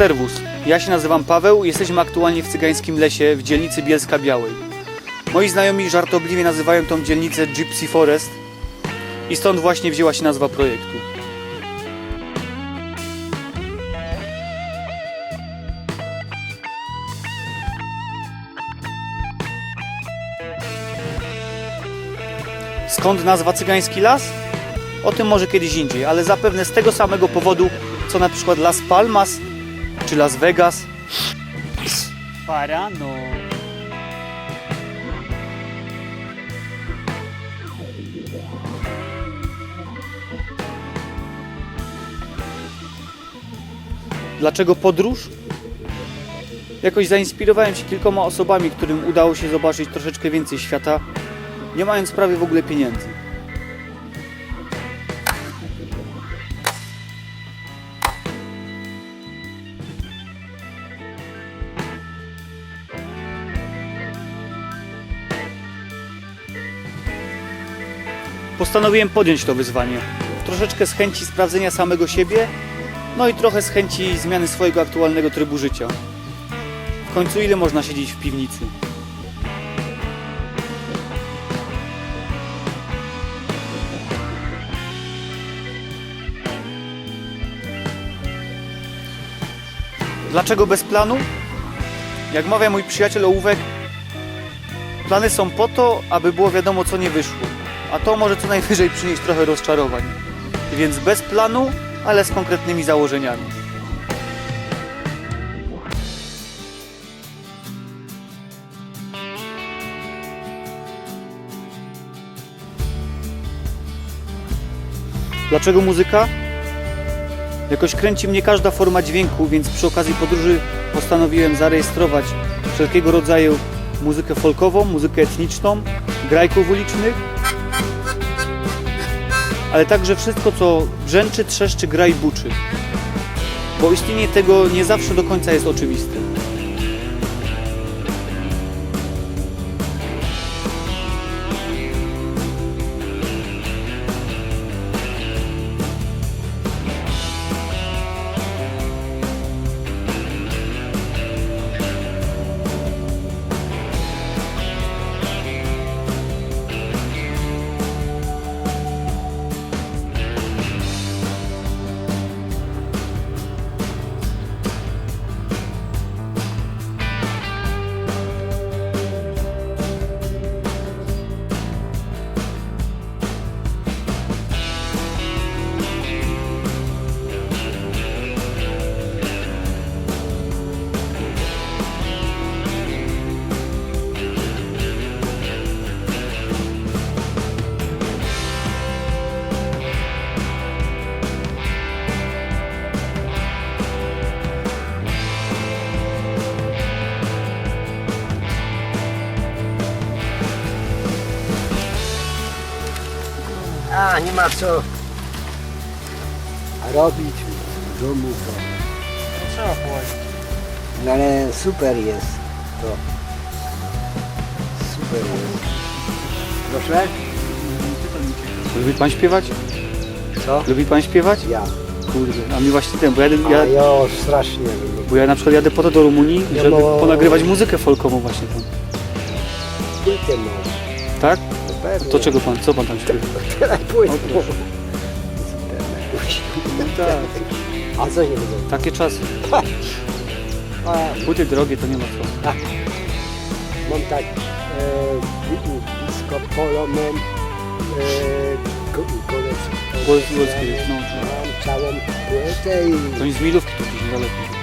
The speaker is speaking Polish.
Serwus, ja się nazywam Paweł, jesteśmy aktualnie w Cygańskim Lesie w dzielnicy Bielska Białej. Moi znajomi żartobliwie nazywają tą dzielnicę Gypsy Forest i stąd właśnie wzięła się nazwa projektu. Skąd nazwa Cygański Las? O tym może kiedyś indziej, ale zapewne z tego samego powodu, co na przykład Las Palmas czy Las Vegas. Parano. Dlaczego podróż? Jakoś zainspirowałem się kilkoma osobami, którym udało się zobaczyć troszeczkę więcej świata, nie mając prawie w ogóle pieniędzy. Postanowiłem podjąć to wyzwanie. Troszeczkę z chęci sprawdzenia samego siebie, no i trochę z chęci zmiany swojego aktualnego trybu życia. W końcu ile można siedzieć w piwnicy? Dlaczego bez planu? Jak mawia mój przyjaciel Ołówek, plany są po to, aby było wiadomo co nie wyszło, a to może co najwyżej przynieść trochę rozczarowań. Więc bez planu, ale z konkretnymi założeniami. Dlaczego muzyka? Jakoś kręci mnie każda forma dźwięku, więc przy okazji podróży postanowiłem zarejestrować wszelkiego rodzaju muzykę folkową, muzykę etniczną, grajków ulicznych, ale także wszystko, co brzęczy, trzeszczy, gra i buczy. Bo istnienie tego nie zawsze do końca jest oczywiste. A, nie ma co robić w domu to. Trzeba połazić. No ale super jest to. Super jest. Proszę? Lubi pan śpiewać? Co? Lubi pan śpiewać? Ja. Kurde, a mi właśnie ten, bo ja, A ja, ja strasznie lubię. bo ja na przykład jadę po to do Rumunii, Ja żeby no- ponagrywać muzykę folkową właśnie tam. Płytę mam. Tak? To pewnie. To czego pan, co pan tam śpiewa? Tyle płyt. O, proszę. Tak, A co nie widzę? takie czasy. A, drogie to nie ma co. mam tak e, disco polo mam e, go, golec, Golec- golec kiedyś, no. Mam całą płytę i To nic z milówki tu gdzieś niedaleko.